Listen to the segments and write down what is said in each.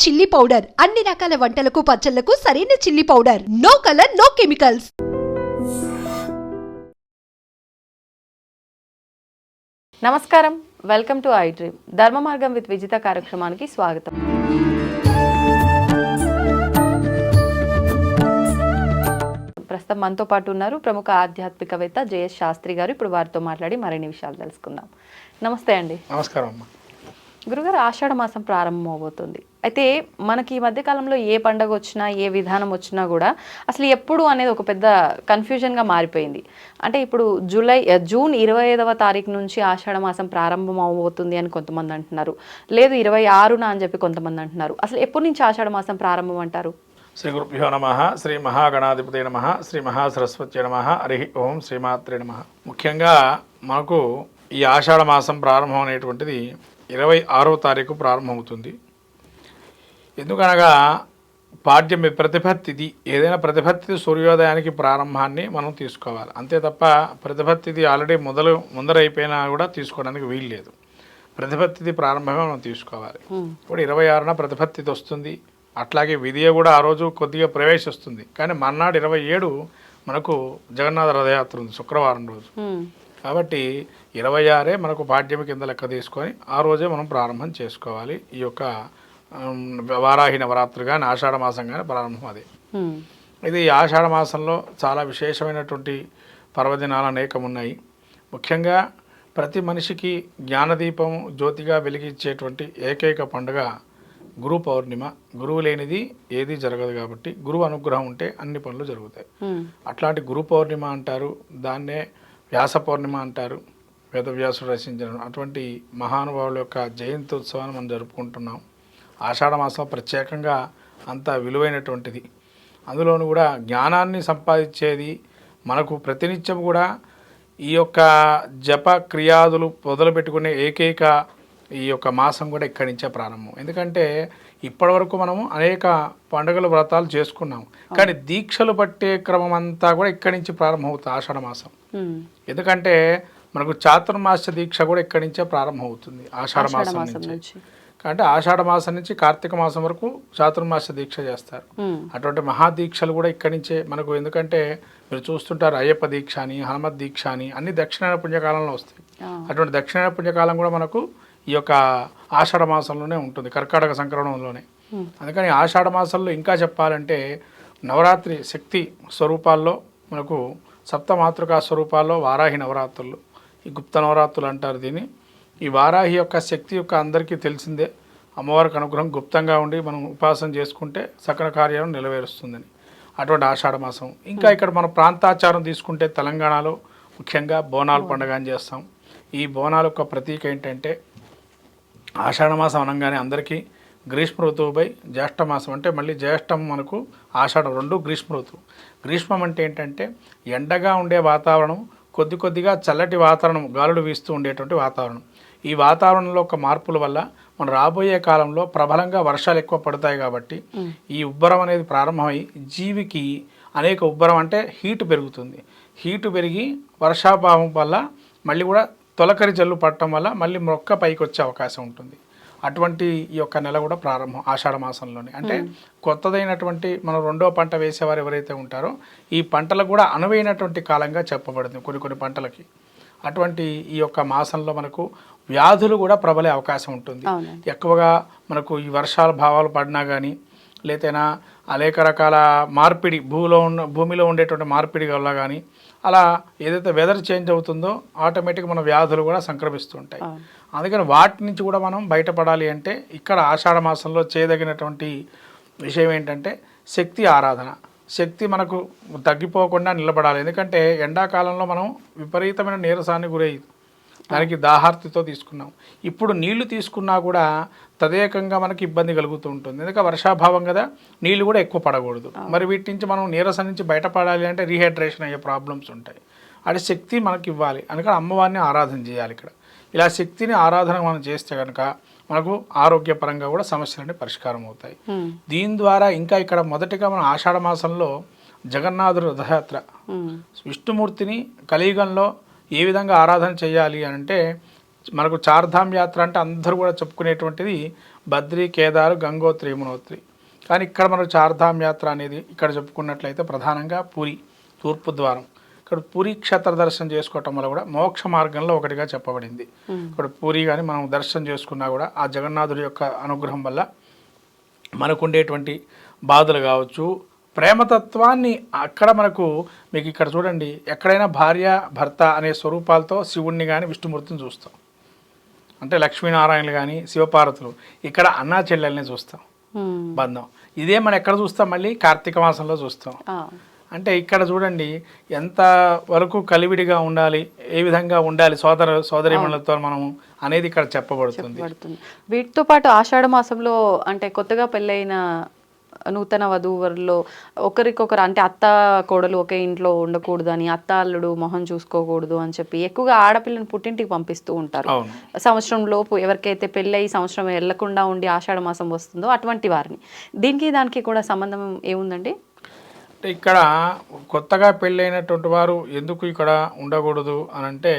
Chilli powder. అన్ని రకాల వంటలకు పచ్చళ్ళకు సరైన chilli powder. No colour no chemicals. నమస్కారం. Welcome to I dream. ధర్మ మార్గం విత్ విజిత కార్యక్రమానికి స్వాగతం. ప్రస్తుతం మనతో పాటు ఉన్నారు ప్రముఖ ఆధ్యాత్మికవేత్త జేఎస్ శాస్త్రి గారు. ఇప్పుడు వారితో మాట్లాడి మరిన్ని విషయాలు తెలుసుకుందాం. నమస్తే అండి. నమస్కారం అమ్మ. గురుగారు ఆషాఢ మాసం ప్రారంభం అవబోతుంది అయితే మనకి ఈ మధ్యకాలంలో ఏ పండగ వచ్చినా ఏ విధానం వచ్చినా కూడా అసలు ఎప్పుడు అనేది ఒక పెద్ద కన్ఫ్యూజన్గా మారిపోయింది. అంటే ఇప్పుడు జూలై జూన్ ఇరవై ఐదవ తారీఖు నుంచి ఆషాఢ మాసం ప్రారంభం అవబోతుంది అని కొంతమంది అంటున్నారు. లేదు ఇరవై ఆరున అని చెప్పి కొంతమంది అంటున్నారు. అసలు ఎప్పటి నుంచి ఆషాఢ మాసం ప్రారంభం అంటారు శ్రీ గురుభ్యో నమ శ్రీ మహాగణాధిపతి నమ శ్రీ మహాసరస్వతి నమ హరి ఓం శ్రీమాత్రే నమ. ముఖ్యంగా మనకు ఈ ఆషాఢ మాసం ప్రారంభం అనేటువంటిది ఇరవై ఆరో తారీఖు ప్రారంభమవుతుంది. ఎందుకనగా పాడ్యం ప్రతిభత్తిది ఏదైనా ప్రతిభత్తి సూర్యోదయానికి ప్రారంభాన్ని మనం తీసుకోవాలి. అంతే తప్ప ప్రతిభత్తిది ఆల్రెడీ మొదలు ముందరైపోయినా కూడా తీసుకోవడానికి వీలు లేదు. ప్రతిభత్తిది ప్రారంభమే మనం తీసుకోవాలి. ఇప్పుడు ఇరవై ఆరున ప్రతిభత్తిది వస్తుంది. అట్లాగే విధియ కూడా ఆ రోజు కొద్దిగా ప్రవేశిస్తుంది. కానీ మర్నాడు ఇరవై ఏడు మనకు జగన్నాథ రథయాత్ర ఉంది శుక్రవారం రోజు. కాబట్టి ఇరవై ఆరే మనకు పాడ్యమి కింద లెక్క తీసుకొని ఆ రోజే మనం ప్రారంభం చేసుకోవాలి. ఈ యొక్క వారాహి నవరాత్రి కానీ ఆషాఢ మాసం కానీ ప్రారంభం అదే. ఇది ఆషాఢ మాసంలో చాలా విశేషమైనటువంటి పర్వదినాలు అనేకం ఉన్నాయి ముఖ్యంగా ప్రతి మనిషికి జ్ఞానదీపం జ్యోతిగా వెలిగించేటువంటి ఏకైక పండుగ గురు పౌర్ణిమ. గురువు లేనిది ఏది జరగదు కాబట్టి గురువు అనుగ్రహం ఉంటే అన్ని పనులు జరుగుతాయి. అట్లాంటి గురు పౌర్ణిమ అంటారు. దాన్నే వ్యాస పౌర్ణిమ అంటారు వేదవ్యాసుడు రచించిన అటువంటి మహానుభావుల యొక్క జయంతి ఉత్సవాన్ని మనం జరుపుకుంటున్నాం. ఆషాఢ మాసం ప్రత్యేకంగా అంత విలువైనటువంటిది. అందులోను కూడా జ్ఞానాన్ని సంపాదించేది మనకు ప్రతినిత్యం కూడా ఈ యొక్క జప క్రియాదులు మొదలుపెట్టుకునే ఏకైక ఈ యొక్క మాసం కూడా ఇక్కడి నుంచే ప్రారంభం. ఎందుకంటే ఇప్పటివరకు మనము అనేక పండుగల వ్రతాలు చేసుకున్నాం. కానీ దీక్షలు పట్టే క్రమం అంతా కూడా ఇక్కడి నుంచి ప్రారంభమవుతుంది ఆషాఢ మాసం. ఎందుకంటే మనకు చాతుర్మాస దీక్ష కూడా ఇక్కడి నుంచే ప్రారంభమవుతుంది ఆషాఢ ఆషాఢ మాసం నుంచి. అంటే ఆషాఢ మాసం నుంచి కార్తీక మాసం వరకు చాతుర్మాస దీక్ష చేస్తారు. అటువంటి మహాదీక్షలు కూడా ఇక్కడి నుంచే మనకు ఎందుకంటే మీరు చూస్తుంటారు అయ్యప్ప దీక్ష అని హనుమత్ దీక్ష అని అన్ని దక్షిణాయన పుణ్యకాలంలో వస్తాయి. అటువంటి దక్షిణాయన పుణ్యకాలం కూడా మనకు ఈ యొక్క ఆషాఢ మాసంలోనే ఉంటుంది కర్కాటక సంక్రమణంలోనే. అందుకని ఆషాఢ మాసంలో ఇంకా చెప్పాలంటే నవరాత్రి శక్తి స్వరూపాల్లో మనకు సప్త మాతృకా స్వరూపాల్లో వారాహి నవరాత్రులు ఈ గుప్త నవరాత్రులు అంటారు దీన్ని. ఈ వారాహి యొక్క శక్తి యొక్క అందరికీ తెలిసిందే. అమ్మవారికి అనుగ్రహం గుప్తంగా ఉండి మనం ఉపాసన చేసుకుంటే సకల కార్యాలను నెరవేరుస్తుందని. అటువంటి ఆషాఢ మాసం. ఇంకా ఇక్కడ మన ప్రాంతాచారం తీసుకుంటే తెలంగాణలో ముఖ్యంగా బోనాల పండుగ అని చేస్తాం. ఈ బోనాల యొక్క ప్రతీక ఏంటంటే ఆషాఢ మాసం అనగానే అందరికీ గ్రీష్మ ఋతువుపై జ్యేష్ఠ మాసం అంటే మళ్ళీ జ్యేష్ఠం మనకు ఆషాఢం రెండు గ్రీష్మ ఋతువు. గ్రీష్మం అంటే ఏంటంటే ఎండగా ఉండే వాతావరణం కొద్ది కొద్దిగా చల్లటి వాతావరణం గాలులు వీస్తూ ఉండేటువంటి వాతావరణం. ఈ వాతావరణంలో ఒక మార్పుల వల్ల మన రాబోయే కాలంలో ప్రబలంగా వర్షాలు ఎక్కువ పడతాయి కాబట్టి ఈ ఉబ్బరం అనేది ప్రారంభమై జీవికి అనేక ఉబ్బరం అంటే హీట్ పెరుగుతుంది. హీటు పెరిగి వర్షాభావం వల్ల మళ్ళీ కూడా తొలకరి జల్లు పట్టడం వల్ల మళ్ళీ మొక్క పైకి వచ్చే అవకాశం ఉంటుంది. అటువంటి ఈ యొక్క నెల కూడా ప్రారంభం ఆషాఢ మాసంలోనే. అంటే కొత్తదైనటువంటి మనం రెండో పంట వేసేవారు ఎవరైతే ఉంటారో ఈ పంటలకు కూడా అనువైనటువంటి కాలంగా చెప్పబడింది కొన్ని కొన్ని పంటలకి. అటువంటి ఈ యొక్క మాసంలో మనకు వ్యాధులు కూడా ప్రబలే అవకాశం ఉంటుంది. ఎక్కువగా మనకు ఈ వర్షాల భావాలు పడినా కానీ లేతేనా అనేక రకాల మార్పిడి భూమిలో ఉన్న భూమిలో ఉండేటువంటి మార్పిడి వల్ల కానీ అలా ఏదైతే వెదర్ చేంజ్ అవుతుందో ఆటోమేటిక్గా మన వ్యాధులు కూడా సంక్రమిస్తుంటాయి. అందుకని వాటి నుంచి కూడా మనం బయటపడాలి అంటే ఇక్కడ ఆషాఢ మాసంలో చేయదగినటువంటి విషయం ఏంటంటే శక్తి ఆరాధన. శక్తి మనకు తగ్గిపోకుండా నిలబడాలి. ఎందుకంటే ఎండాకాలంలో మనం విపరీతమైన నీరసాన్ని గురయ్యి దానికి దాహార్తితో తీసుకున్నాం. ఇప్పుడు నీళ్ళు తీసుకున్నా కూడా తదేకంగా మనకి ఇబ్బంది కలుగుతూ ఉంటుంది. ఎందుకంటే వర్షాభావం కదా నీళ్ళు కూడా ఎక్కువ పడకూడదు. మరి వీటి నుంచి మనం నీరసం నుంచి బయటపడాలి అంటే రీహైడ్రేషన్ అయ్యే ప్రాబ్లమ్స్ ఉంటాయి. అది శక్తి మనకి ఇవ్వాలి. అందుకని అమ్మవారిని ఆరాధన చేయాలి ఇక్కడ. ఇలా శక్తిని ఆరాధన మనం చేస్తే కనుక మనకు ఆరోగ్యపరంగా కూడా సమస్యలన్నీ పరిష్కారం అవుతాయి. దీని ద్వారా ఇంకా ఇక్కడ మొదటిగా మనం ఆషాఢ మాసంలో జగన్నాథుడు రథయాత్ర. విష్ణుమూర్తిని కలియుగంలో ఏ విధంగా ఆరాధన చేయాలి అని అంటే మనకు చార్ధామ్ యాత్ర అంటే అందరూ కూడా చెప్పుకునేటువంటిది బద్రి కేదారు గంగోత్రి యమునోత్రి. కానీ ఇక్కడ మనకు చార్ధామ్ యాత్ర అనేది ఇక్కడ చెప్పుకున్నట్లయితే ప్రధానంగా పూరి తూర్పు ద్వారం. ఇక్కడ పూరి క్షేత్ర దర్శనం చేసుకోవటం వల్ల కూడా మోక్ష మార్గంలో ఒకటిగా చెప్పబడింది. ఇక్కడ పూరి కానీ మనం దర్శనం చేసుకున్నా కూడా ఆ జగన్నాథుడి యొక్క అనుగ్రహం వల్ల మనకు ఉండేటువంటి బాధలు కావచ్చు ప్రేమతత్వాన్ని అక్కడ మనకు మీకు ఇక్కడ చూడండి ఎక్కడైనా భార్య భర్త అనే స్వరూపాలతో శివుణ్ణి కానీ విష్ణుమూర్తిని చూస్తాం. అంటే లక్ష్మీనారాయణలు కానీ శివపార్వతులు ఇక్కడ అన్నా చెల్లెల్ని చూస్తాం. బంధం. ఇదే మనం ఎక్కడ చూస్తాం మళ్ళీ? కార్తీక మాసంలో చూస్తాం. అంటే ఇక్కడ చూడండి ఎంత వరకు కలివిడిగా ఉండాలి ఏ విధంగా ఉండాలి సోదర సోదరిమణులతో మనము అనేది ఇక్కడ చెప్పబడుతుంది. వీటితో పాటు ఆషాఢ మాసంలో అంటే కొత్తగా పెళ్ళైన నూతన వధూవరులో ఒకరికొకరు అంటే అత్త కోడలు ఒకే ఇంట్లో ఉండకూడదు అని అత్త అల్లుడు మొహం చూసుకోకూడదు అని చెప్పి ఎక్కువగా ఆడపిల్లని పుట్టింటికి పంపిస్తూ ఉంటారు. సంవత్సరం లోపు ఎవరికైతే పెళ్ళై సంవత్సరం వెళ్ళకుండా ఉండి ఆషాఢ మాసం వస్తుందో అటువంటి వారిని. దీనికి దానికి కూడా సంబంధం ఏముందండి? అంటే ఇక్కడ కొత్తగా పెళ్ళైనటువంటి వారు ఎందుకు ఇక్కడ ఉండకూడదు అని అంటే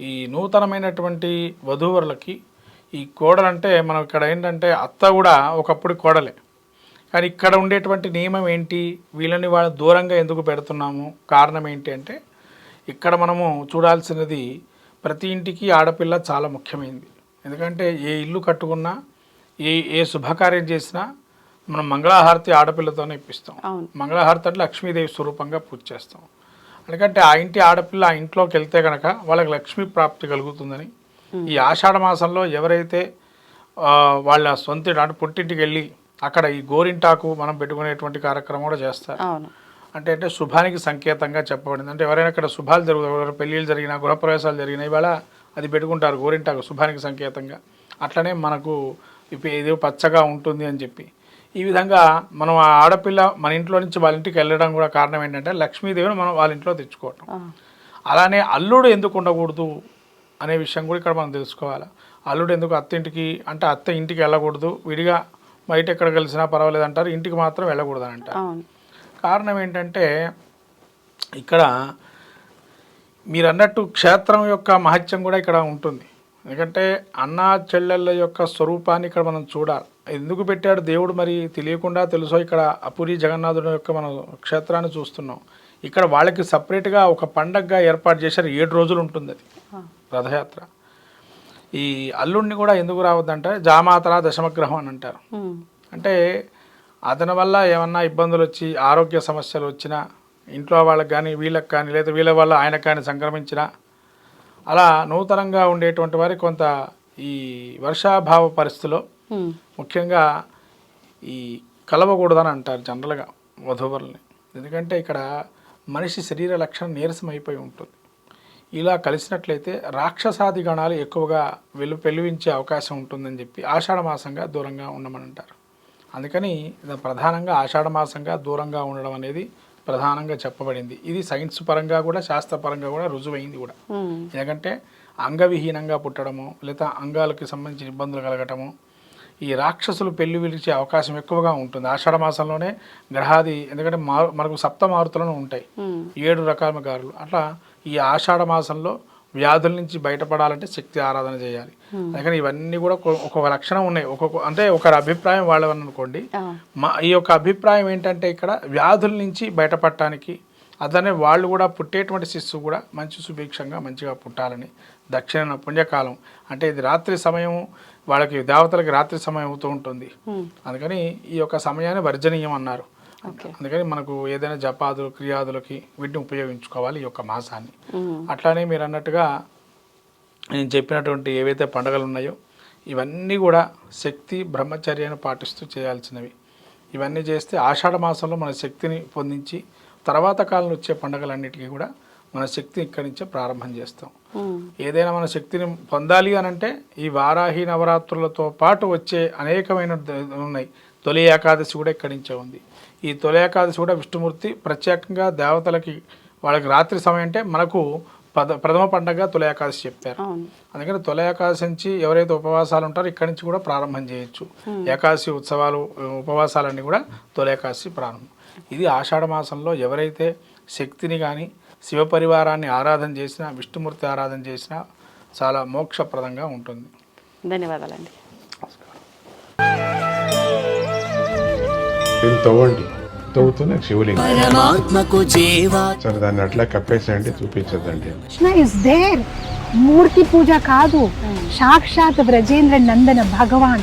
ఈ నూతనమైనటువంటి వధూవరులకి ఈ కోడలంటే మనం ఇక్కడ ఏంటంటే అత్త కూడా ఒకప్పుడు కోడలే. కానీ ఇక్కడ ఉండేటువంటి నియమం ఏంటి? వీళ్ళని వాళ్ళ దూరంగా ఎందుకు పెడుతున్నాము? కారణం ఏంటి అంటే ఇక్కడ మనము చూడాల్సినది ప్రతి ఇంటికి ఆడపిల్ల చాలా ముఖ్యమైనది ఎందుకంటే ఏ ఇల్లు కట్టుకున్నా ఏ ఏ శుభకార్యం చేసినా మనం మంగళహారతి ఆడపిల్లతోనే ఇప్పిస్తాం. మంగళహారతి అంటే లక్ష్మీదేవి స్వరూపంగా పూజ చేస్తాం. ఎందుకంటే ఆ ఇంటి ఆడపిల్ల ఆ ఇంట్లోకి వెళ్తే కనుక వాళ్ళకి లక్ష్మీ ప్రాప్తి కలుగుతుందని. ఈ ఆషాఢ మాసంలో ఎవరైతే వాళ్ళ సొంత అంటే పుట్టింటికి వెళ్ళి అక్కడ ఈ గోరింటాకు మనం పెట్టుకునేటువంటి కార్యక్రమం కూడా చేస్తారు. అవును. అంటే అంటే శుభానికి సంకేతంగా చెప్పబడింది. అంటే ఎవరైనా ఇక్కడ శుభాలు జరుగుతాయి ఎవరైనా పెళ్ళిళ్ళు జరిగినా గృహప్రవేశాలు జరిగినా ఇవాళ అది పెట్టుకుంటారు గోరింటాకు శుభానికి సంకేతంగా. అట్లనే మనకు ఇప్పుడు ఇది పచ్చగా ఉంటుంది అని చెప్పి. ఈ విధంగా మనం ఆ ఆడపిల్ల మన ఇంట్లో నుంచి వాళ్ళ ఇంటికి వెళ్ళడం కూడా కారణం ఏంటంటే లక్ష్మీదేవిని మనం వాళ్ళ ఇంట్లో తెచ్చుకోవటం. అలానే అల్లుడు ఎందుకు ఉండకూడదు అనే విషయం కూడా ఇక్కడ మనం తెలుసుకోవాలి. అల్లుడు ఎందుకు అత్త ఇంటికి అంటే అత్త ఇంటికి వెళ్ళకూడదు విడిగా బయట ఎక్కడ కలిసినా పర్వాలేదు అంటారు. ఇంటికి మాత్రం వెళ్ళకూడదు అని అంటారు కారణం ఏంటంటే ఇక్కడ మీరు అన్నట్టు క్షేత్రం యొక్క మహత్యం కూడా ఇక్కడ ఉంటుంది. ఎందుకంటే అన్నా చెల్లెళ్ళ యొక్క స్వరూపాన్ని ఇక్కడ మనం చూడాలి. ఎందుకు పెట్టాడు దేవుడు మరి తెలియకుండా తెలుసో ఇక్కడ అపురి జగన్నాథుడి యొక్క మనం క్షేత్రాన్ని చూస్తున్నాం. ఇక్కడ వాళ్ళకి సపరేట్గా ఒక పండగగా ఏర్పాటు చేశారు. ఏడు రోజులు ఉంటుంది అది. రథయాత్ర. ఈ అల్లుడిని కూడా ఎందుకు రావద్దంటే జామాతర దశమగ్రహం అని అంటారు. అంటే అతని వల్ల ఏమన్నా ఇబ్బందులు వచ్చి ఆరోగ్య సమస్యలు వచ్చినా ఇంట్లో వాళ్ళకి కానీ వీళ్ళకి కానీ లేదా వీళ్ళ వల్ల ఆయనకు కానీ సంక్రమించినా అలా నూతనంగా ఉండేటువంటి వారి కొంత ఈ వర్షాభావ పరిస్థితిలో. ముఖ్యంగా ఈ కలవకూడదని అంటారు జనరల్గా వధువరుల్ని ఎందుకంటే ఇక్కడ మనిషి శరీర లక్షణం నీరసం అయిపోయి ఉంటుంది ఇలా కలిసినట్లయితే రాక్షసాది గణాలు ఎక్కువగా వెలు పెళ్ళివించే అవకాశం ఉంటుందని చెప్పి ఆషాఢ మాసంగా దూరంగా ఉండమని అంటారు అందుకని ఇది ప్రధానంగా ఆషాఢ మాసంగా దూరంగా ఉండడం అనేది ప్రధానంగా చెప్పబడింది. ఇది సైన్స్ పరంగా కూడా శాస్త్రపరంగా కూడా రుజువైంది కూడా. ఎందుకంటే అంగవిహీనంగా పుట్టడము లేదా అంగాలకి సంబంధించిన ఇబ్బందులు కలగటము ఈ రాక్షసులు పెళ్ళి విలిచే అవకాశం ఎక్కువగా ఉంటుంది. ఆషాఢ మాసంలోనే గ్రహాది ఎందుకంటే మారు మనకు సప్త మారుతులను ఉంటాయి. ఏడు రకాల గారులు. అట్లా ఈ ఆషాఢ మాసంలో వ్యాధుల నుంచి బయటపడాలంటే శక్తి ఆరాధన చేయాలి. అందుకని ఇవన్నీ కూడా ఒక్కొక్క- లక్షణం ఉన్నాయి. ఒక్కొక్క అంటే ఒకరి అభిప్రాయం వాళ్ళని అనుకోండి. మా ఈ యొక్క అభిప్రాయం ఏంటంటే ఇక్కడ వ్యాధుల నుంచి బయటపడటానికి అతనే వాళ్ళు కూడా పుట్టేటువంటి శిశువు కూడా మంచి సుభిక్షంగా మంచిగా పుట్టాలని దక్షిణ పుణ్యకాలం అంటే ఇది రాత్రి సమయం వాళ్ళకి దేవతలకి రాత్రి సమయం అవుతూ ఉంటుంది. ఉమ్. అందుకని ఈ యొక్క సమయాన్ని వర్జనీయం అన్నారు. అందుకని మనకు ఏదైనా జపాదులు క్రియాదులకి వీటిని ఉపయోగించుకోవాలి ఈ యొక్క మాసాన్ని. అట్లానే మీరు అన్నట్టుగా నేను చెప్పినటువంటి ఏవైతే పండుగలు ఉన్నాయో ఇవన్నీ కూడా శక్తి బ్రహ్మచర్యను పాటిస్తూ చేయాల్సినవి. ఇవన్నీ చేస్తే ఆషాఢ మాసంలో మన శక్తిని పొందించి తర్వాత కాలంలో వచ్చే పండుగలన్నిటికీ కూడా మన శక్తిని ఇక్కడి నుంచే ప్రారంభం చేస్తాం. ఏదైనా మన శక్తిని పొందాలి అని అంటే ఈ వారాహి నవరాత్రులతో పాటు వచ్చే అనేకమైన ఉన్నాయి. తొలి ఏకాదశి కూడా ఇక్కడి నుంచే ఉంది. ఈ తొలి ఏకాదశి కూడా విష్ణుమూర్తి ప్రత్యేకంగా దేవతలకి వాళ్ళకి రాత్రి సమయం అంటే మనకు పద ప్రథమ పండగ తొలి ఏకాదశి చెప్పారు. అందుకని తొలి ఏకాదశి నుంచి ఎవరైతే ఉపవాసాలు ఉంటారో ఇక్కడి నుంచి కూడా ప్రారంభం చేయొచ్చు. ఏకాదశి ఉత్సవాలు ఉపవాసాలన్నీ కూడా తొలి ఏకాదశి ప్రారంభం. ఇది ఆషాఢ మాసంలో ఎవరైతే శక్తిని కానీ శివ పరివారాన్ని ఆరాధన చేసినా విష్ణుమూర్తి ఆరాధన చేసినా చాలా మోక్షప్రదంగా ఉంటుంది. ధన్యవాదాలండి. దీన్ని తవ్వండి. తవ్వుతూనే శివలింగం. పరమాత్మకు జీవా. సరే దాన్ని అట్లా కప్పేసేయండి చూపించదండి కృష్ణ ఇస్ దేర్ మూర్తి పూజ కాదు. సాక్షాత్ బ్రజేంద్ర నందన భగవాన్.